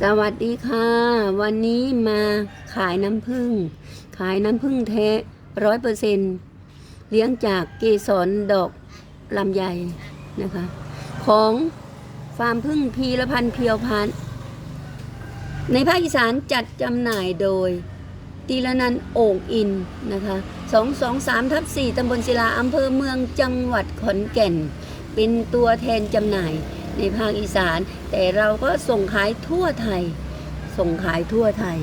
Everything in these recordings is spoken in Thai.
สวัสดีค่ะ วันนี้มาขายน้ำผึ้งขายน้ำผึ้งแท้ร้อยเปอร์เซ็นเลี้ยงจากเกสรดอกลำไยนะคะ ของฟาร์มพึ่งพีละพันเพียวพันในภาคอีสานจัดจำหน่ายโดยตีละนันโอ่งอินนะคะ223ทับ4ตำบลศิลาอำเภอเมืองจังหวัดขอนแก่น เป็นตัวแทนจำหน่าย ในภาคอีสาน แต่เราก็ส่งขายทั่วไทย ส่งขายทั่วไทย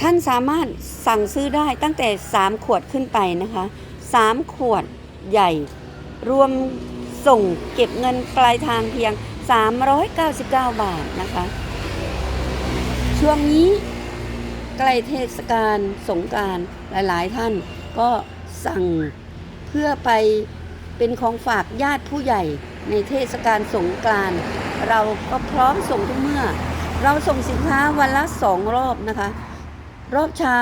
ท่านสามารถสั่งซื้อได้ตั้งแต่ 3 ขวดขึ้นไปนะคะ 3 ขวดใหญ่ รวมส่งเก็บเงินปลายทางเพียง 399 บาทนะคะ ช่วงนี้ใกล้เทศกาลสงกรารหลาย ๆ ท่านก็สั่งเพื่อไปเป็นของฝากญาติผู้ใหญ่ ในเทศกาลสงกรานต์เราก็พร้อมส่งทุกเมื่อ เราส่งสินค้าวันละสองรอบนะคะ รอบเช้า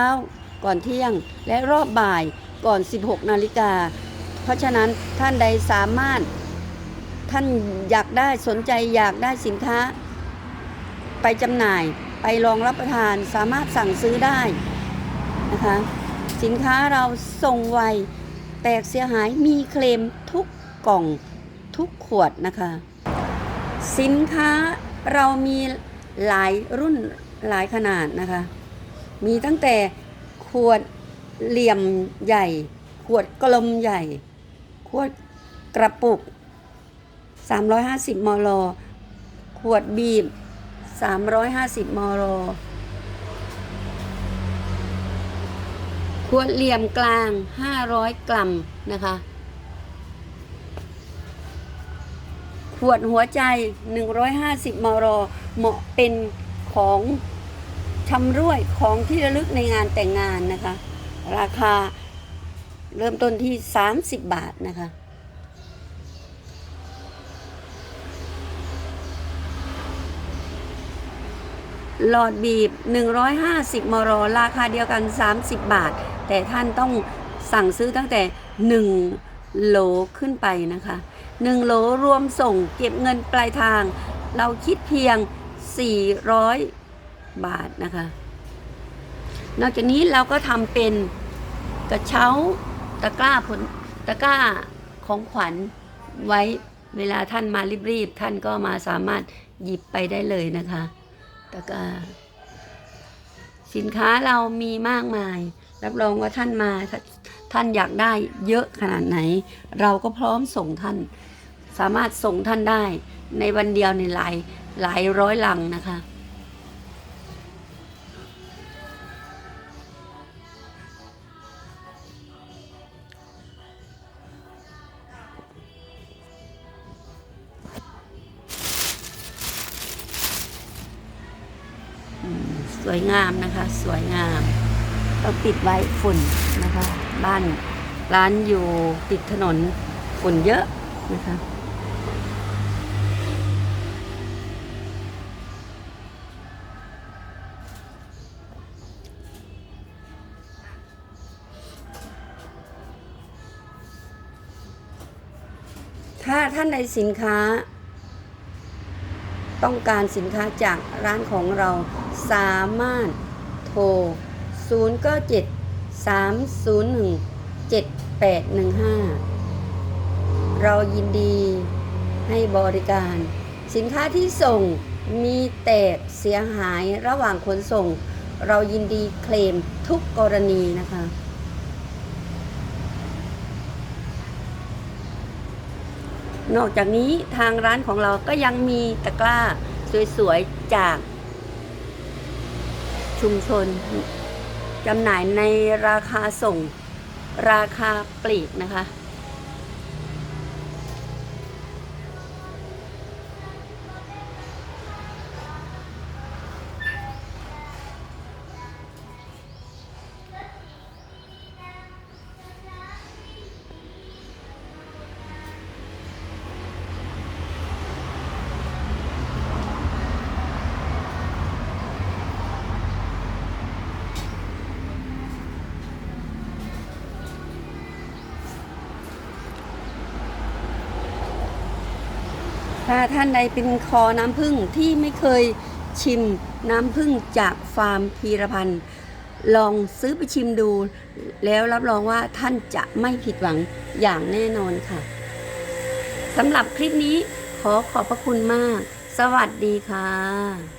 ก่อนเที่ยงและรอบบ่ายก่อน 16 นาฬิกา เพราะฉะนั้นท่านใดสามารถ ท่านอยากได้สนใจอยากได้สินค้า ไปจำหน่ายไปลองรับประทานสามารถสั่งซื้อได้นะคะสินค้าเราส่งไว แตกเสียหายมีเคลมทุกกล่อง ทุกขวดนะคะ สินค้าเรามีหลายรุ่นหลายขนาดนะคะ มีตั้งแต่ขวดเหลี่ยมใหญ่ ขวดกลมใหญ่ ขวดกระปุก 350 มล ขวดบีบ 350 มล ขวดเหลี่ยมกลาง 500 กรัมนะคะ ขวดหัวใจ 150มลเหมาะเป็นของชำร่วยของที่ระลึกในงานแต่งงานนะคะ ราคาเริ่มต้นที่ 30 บาทนะคะ หลอดบีบ 150 มร ราคาเดียวกัน 30 บาท แต่ท่านต้องสั่งซื้อตั้งแต่ 1 โหลขึ้นไปนะคะ 1โหลรวมส่งเก็บเงินปลายทาง เราคิดเพียง 400 บาทนะคะ นอกจากนี้เราก็ทำเป็นกระเช้าตะกร้าผลตะกร้าของขวัญไว้เวลาท่านมารีบๆ ท่านก็มาสามารถหยิบไปได้เลยนะคะตะกร้าสินค้าเรามีมากมาย รับรองว่าท่านมาถ้า ท่านอยากได้เยอะขนาดไหน เราก็พร้อมส่งท่าน สามารถส่งท่านได้ในวันเดียวในหลายหลายร้อยลังนะคะ สวยงามนะคะ สวยงาม ต้องปิดไว้ฝุ่นนะคะ บ้านร้านอยู่ติดถนนฝุ่นเยอะนะคะ ถ้าท่านในสินค้า ต้องการสินค้าจากร้านของเราสามารถโทร 0 9 7 3 0 1 7 8 1 5 เรายินดีให้บริการ สินค้าที่ส่งมีแตกเสียหายระหว่างขนส่ง เรายินดีเคลมทุกกรณีนะคะนอกจากนี้ทางร้านของเราก็ยังมีตะกร้าสวย ๆ จากชุมชน จำหน่ายในราคาส่งราคาปลีกนะคะ ถ้าท่านใดเป็นคอน้ำผึ้งที่ไม่เคยชิมน้ำผึ้งจากฟาร์มพีรพันธ์ลองซื้อไปชิมดู แล้วรับรองว่าท่านจะไม่ผิดหวังอย่างแน่นอนค่ะสำหรับคลิปนี้ขอขอบพระคุณมาก สวัสดีค่ะ